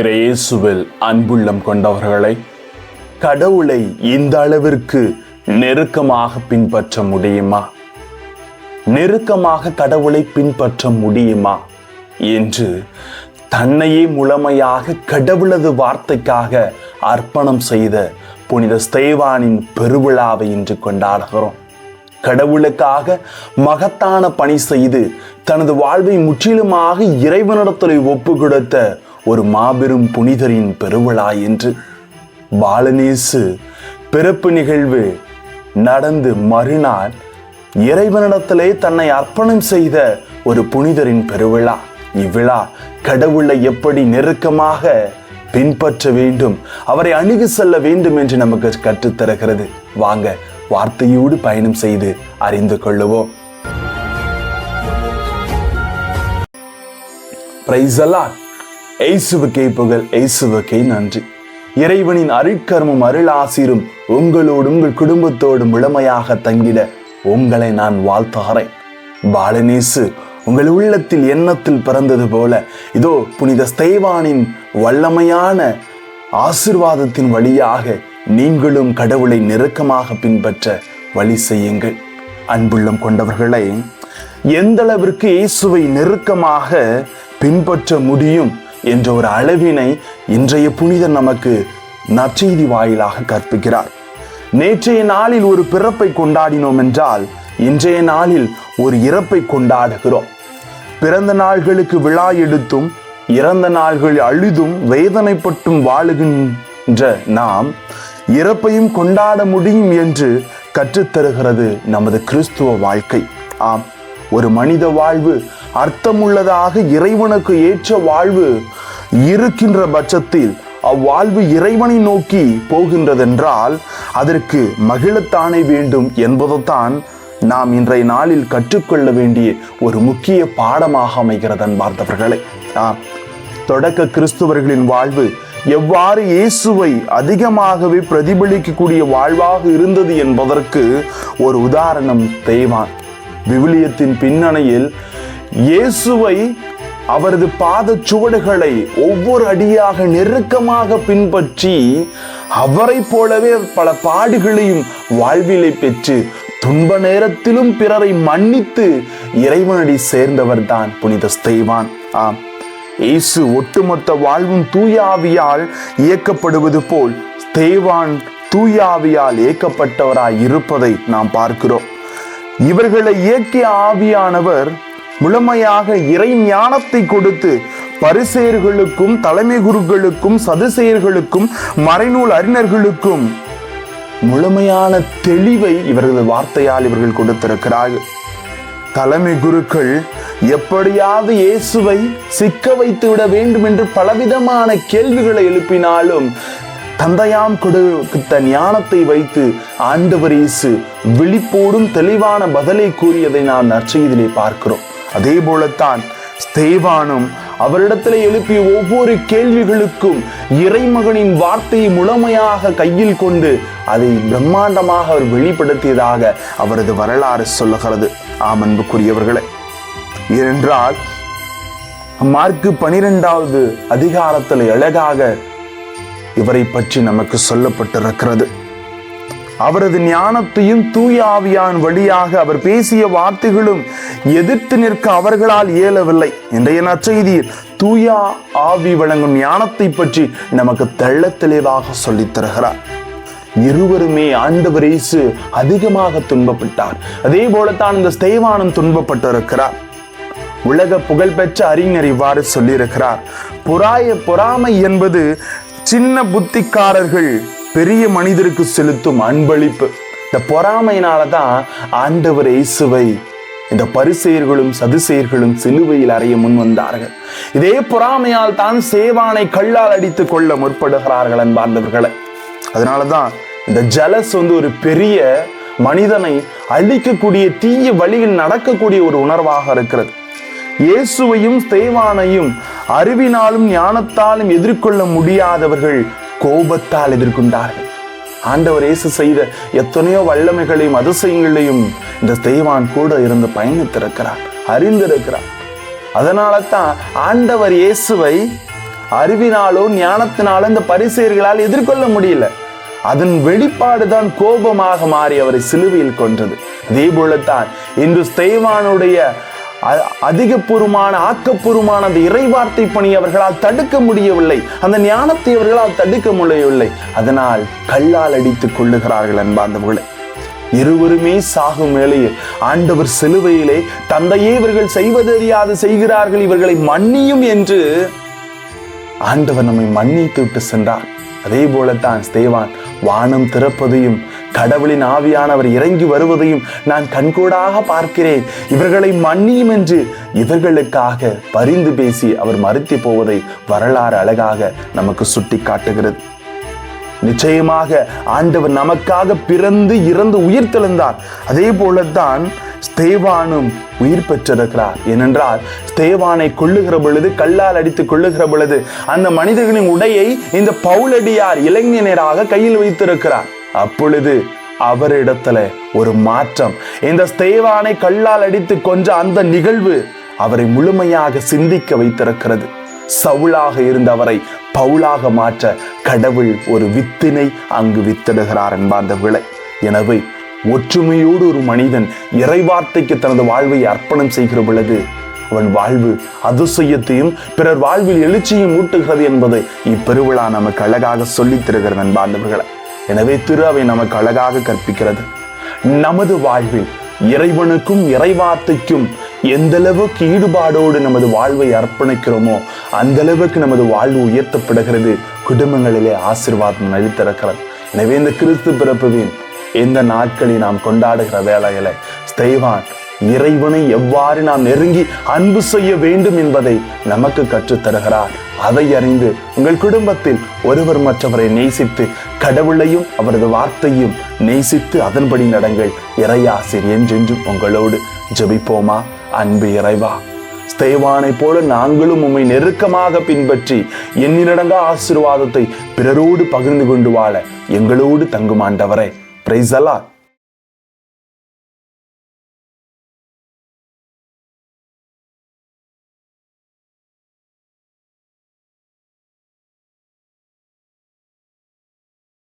இயேசுவில் அன்புள்ளம் கொண்டவர்களை கடவுளை இந்த அளவிற்கு நெருக்கமாக பின்பற்ற முடியுமா? நெருக்கமாக கடவுளை பின்பற்ற முடியுமா? என்று தன்னையே முழுமையாக கடவுளது வார்த்தைக்காக அர்ப்பணம் செய்த புனித ஸ்தேவானின் பெருவிழாவை இன்று கொண்டாடுகிறோம். கடவுளுக்காக மகத்தான பணி செய்து தனது வாழ்வை முற்றிலுமாக இறைவனிடத்தில் ஒப்பு கொடுத்த ஒரு மாபெரும் புனிதரின் பெருவிழா என்று பாலனேசு பிறப்பு நிகழ்வு நடந்து மறுநாள் இறைவனிடத்திலே தன்னை அர்ப்பணம் செய்த ஒரு புனிதரின் பெருவிழா. இவ்விழா கடவுளை எப்படி நெருக்கமாக பின்பற்ற வேண்டும் அவரை அணுகி செல்ல வேண்டும் என்று நமக்கு கற்றுத்தருகிறது. வாங்க வார்த்தையோடு பயணம் செய்து அறிந்து கொள்ளுவோம். பிரைசலாட் எய்சுவுக்கே புகழ் எய்சுவுக்கே நன்றி. இறைவனின் அருட்கர்மம் அருளாசிரும் உங்களோடு உங்கள் குடும்பத்தோடு முழுமையாக தங்கிட உங்களை நான் வாழ்த்துகிறேன். பாலனேசு உங்கள் உள்ளத்தில் எண்ணத்தில் பிறந்தது போல இதோ புனித ஸ்தேவானின் வல்லமையான ஆசிர்வாதத்தின் வழியாக நீங்களும் கடவுளை நெருக்கமாக பின்பற்ற வழி செய்யுங்கள். அன்புள்ளம் கொண்டவர்களை எந்தளவிற்கு இயேசுவை நெருக்கமாக பின்பற்ற முடியும் என்ற ஒரு அளவினை இன்றைய புனிதர் நமக்கு நற்செய்தி வாயிலாக கற்பிக்கிறார். நேற்றைய நாளில் ஒரு பிறப்பை கொண்டாடினோம் என்றால் இன்றைய நாளில் ஒரு இறப்பை கொண்டாடுகிறோம். பிறந்த நாள்களுக்கு விழா எடுத்தும் இறந்த நாள்கள் அழுதும் வேதனைப்பட்டும் வாழுகின்ற நாம் இறப்பையும் கொண்டாட முடியும் என்று கற்றுத்தருகிறது நமது கிறிஸ்துவ வாழ்க்கை. ஆம் ஒரு மனித வாழ்வு அர்த்தமுள்ளதாக இறைவனுக்கு ஏற்ற வாழ்வு இருக்கின்ற பட்சத்தில் அவ்வாழ்வு இறைவனை நோக்கி போகின்றதென்றால் அதற்கு மகிழத்தானே வேண்டும் என்பதுதான் நாம் இன்றைய நாளில் கற்றுக்கொள்ள வேண்டிய ஒரு முக்கிய பாடமாக அமைகிறது அன்பார்ந்தவர்களே ஆம் தொடக்க கிறிஸ்துவர்களின் வாழ்வு எவ்வாறு இயேசுவை அதிகமாகவே பிரதிபலிக்கக்கூடிய வாழ்வாக இருந்தது என்பதற்கு ஒரு உதாரணம் தேவான் விவிலியத்தின் பின்னணியில் இயேசுவை அவரது பாத சுவடுகளை ஒவ்வொரு அடியாக நெருக்கமாக பின்பற்றி அவரை போலவே பல பாடுகளையும் வாழ்விலை பெற்று துன்ப நேரத்திலும் பிறரை மன்னித்து இறைவனடி சேர்ந்தவர்தான் புனித ஸ்தெய்வான் ஆம். இயேசு ஒட்டுமொத்த வாழ்வும் தூயாவியால் இயக்கப்படுவது போல் ஸ்தேவான் தூயாவியால் இயக்கப்பட்டவராய் இருப்பதை நாம் பார்க்கிறோம். இவர்களை இயக்கிய ஆவியானவர் முழுமையாக இறை ஞானத்தை கொடுத்து பரிசெயர்களுக்கும் தலைமை குருக்களுக்கும் சதுசெயர்களுக்கும் மறைநூல் அறிஞர்களுக்கும் முழுமையான தெளிவை இவர்களது வார்த்தையால் இவர்கள் கொடுத்திருக்கிறார்கள். தலைமை குருக்கள் எப்படியாவது இயேசுவை சிக்க வைத்து விட வேண்டும் என்று பலவிதமான கேள்விகளை எழுப்பினாலும் தந்தையாம் கொடுத்த ஞானத்தை வைத்து ஆண்டவர் இயேசு விழிப்போடும் தெளிவான பதிலை கூறியதை நாம் நற்செய்திலே பார்க்கிறோம். அதே போலத்தான் ஸ்தேவானும் அவரிடத்தில் எழுப்பிய ஒவ்வொரு கேள்விகளுக்கும் இறைமகனின் வார்த்தையை முழுமையாக கையில் கொண்டு அதை பிரம்மாண்டமாக அவர் வெளிப்படுத்தியதாக அவரது வரலாறு சொல்லுகிறது. ஆம் அன்புக்குரியவர்களே. ஏனென்றால் மார்க்கு பனிரெண்டாவது அதிகாரத்தில் அழகாக இவரை பற்றி நமக்கு சொல்லப்பட்டிருக்கிறது. அவரது ஞானத்தையும் தூய ஆவியான் வழியாக அவர் பேசிய வார்த்தைகளும் எதிர்த்து நிற்க அவர்களால் இயலவில்லை. இன்றைய நற்செய்தியில் தூய ஆவி வழங்கும் ஞானத்தை பற்றி நமக்கு தெள்ள தெளிவாக சொல்லித் தருகிறார். இருவருமே ஆண்டவர் இயேசு அதிகமாக துன்பப்பட்டார். அதே போலத்தான் இந்த ஸ்தேவானம் துன்பப்பட்டிருக்கிறார். உலக புகழ்பெற்ற அறிஞர் இவ்வாறு சொல்லியிருக்கிறார். புறாய பொறாமை என்பது சின்ன புத்திக்காரர்கள் பெரிய மனிதருக்கு செலுத்தும் அன்பளிப்பு. இந்த பொறாமையினால தான் ஆண்டவர் இயேசுவை இந்த பரிசெயர்களும் சதுசெயர்களும் சிலுவையில் அறைய முன் வந்தார்கள். இதே பொறாமையால் தான் சேவானை கல்லால் அடித்து கொள்ள முற்படுகிறார்கள் அன்பார்ந்தவர்களை. அதனாலதான் இந்த ஜலஸ் வந்து ஒரு பெரிய மனிதனை அழிக்கக்கூடிய தீய வழியில் நடக்கக்கூடிய ஒரு உணர்வாக இருக்கிறது. இயேசுவையும் தேவானையும் அறிவினாலும் ஞானத்தாலும் எதிர்கொள்ள முடியாதவர்கள் கோபத்தால் எதிர்கொண்டார்கள். ஆண்டவர் இயேசு செய்த எத்தனையோ வல்லமைகளையும் அதிசயங்களையும் இந்த தெய்வான் கூட இருந்து பயணித்திருக்கிறார் அறிந்திருக்கிறார். அதனால தான் ஆண்டவர் இயேசுவை அறிவினாலோ ஞானத்தினாலோ இந்த பரிசெயர்களால் எதிர்கொள்ள முடியல. அதன் வெளிப்பாடுதான் கோபமாக மாறி அவரை சிலுவையில் கொன்றது. அதே போலத்தான் இன்று தெய்வானுடைய அ- அதிகபூர்வமான ஆக்கப்பூர்வமான அந்த இறைவார்த்தை பணி அவர்களால் தடுக்க முடியவில்லை. அந்த ஞானத்தை அவர்களால் தடுக்க முடியவில்லை. அதனால் கல்லால் அடித்துக் கொள்ளுகிறார்கள் அன்பார்ந்தவர்களே. இருவருமே சாகும் வேளையில் ஆண்டவர் சிலுவையிலே தந்தையே இவர்கள் செய்வதறியாது செய்கிறார்கள் இவர்களை மன்னியும் என்று ஆண்டவர் நம்மை மன்னித்து விட்டு சென்றார். அதே போலத்தான் ஸ்தேவான் வானம் திறப்பதையும் கடவுளின் ஆவியானவர் இறங்கி வருவதையும் நான் கண்கூடாக பார்க்கிறேன். இவர்களை மன்னியும் என்று இவர்களுக்காக பரிந்து பேசி அவர் மறுத்தி போவதை வரலாறு அழகாக நமக்கு சுட்டி காட்டுகிறது நிச்சயமாக ஆண்டவர் நமக்காக பிறந்து இறந்து உயிர் தெழுந்தார். அதே போலத்தான் ஸ்தேவானும் உயிர் பெற்றிருக்கிறார். ஏனென்றால் ஸ்தேவானை கொள்ளுகிற பொழுது கல்லால் அடித்து கொள்ளுகிற பொழுது அந்த மனிதர்களின் உடையை இந்த பவுலடியார் இளைஞனராக கையில் வைத்திருக்கிறார். அப்பொழுது அவரிடத்துல ஒரு மாற்றம். இந்த ஸ்தேவானை கல்லால் அடித்து கொன்ற அந்த நிகழ்வு அவரை முழுமையாக சிந்திக்க வைத்திருக்கிறது. சவுலாக இருந்த அவரை பவுலாக மாற்ற கடவுள் ஒரு வித்தினை அங்கு வித்திடுகிறார் விளை எனவே ஒற்றுமையோடு ஒரு மனிதன் இறைவார்த்தைக்கு தனது வாழ்வை அர்ப்பணம் செய்கிற பொழுது அவன் வாழ்வு அதிசயத்தையும் பிறர் வாழ்வில் எழுச்சியும் ஊட்டுகிறது என்பதை இப்பெருவிழா நமக்கு அழகாக சொல்லித் தருகிறது அன்பார்ந்தவர்களை எனவே திரு அவை நமக்கு அழகாக கற்பிக்கிறது. நமது வாழ்வில் இறைவனுக்கும் இறைவார்த்தைக்கும் எந்த அளவுக்கு ஈடுபாடோடு நமது வாழ்வை அர்ப்பணிக்கிறோமோ அந்த அளவுக்கு நமது வாழ்வு உயர்த்தப்படுகிறது. குடும்பங்களிலே ஆசீர்வாதம் அளித்திருக்கிறது. எனவே இந்த கிறிஸ்து பிறப்புவின் இந்த நாட்களை நாம் கொண்டாடுகிற வேளையில ஸ்தைவான் இறைவனை எவ்வாறு நாம் நெருங்கி அன்பு செய்ய வேண்டும் என்பதை நமக்கு கற்றுத் தருகிறார் அதை அறிந்து உங்கள் குடும்பத்தில் ஒருவர் மற்றவரை நேசித்து கடவுளையும் அவரது வார்த்தையும் நேசித்து அதன்படி நடங்கள். இறையாசிர் என்றென்றும் உங்களோடு ஜெபிப்போமா? அன்பு இறைவா ஸ்தேவானை போல நாங்களும் உம்மை நெருக்கமாக பின்பற்றி எண்ணிலடங்கா ஆசீர்வாதத்தை பிறரோடு பகிர்ந்து கொண்டு வாழ எங்களோடு தங்குமாண்டவரே. பிரைசலா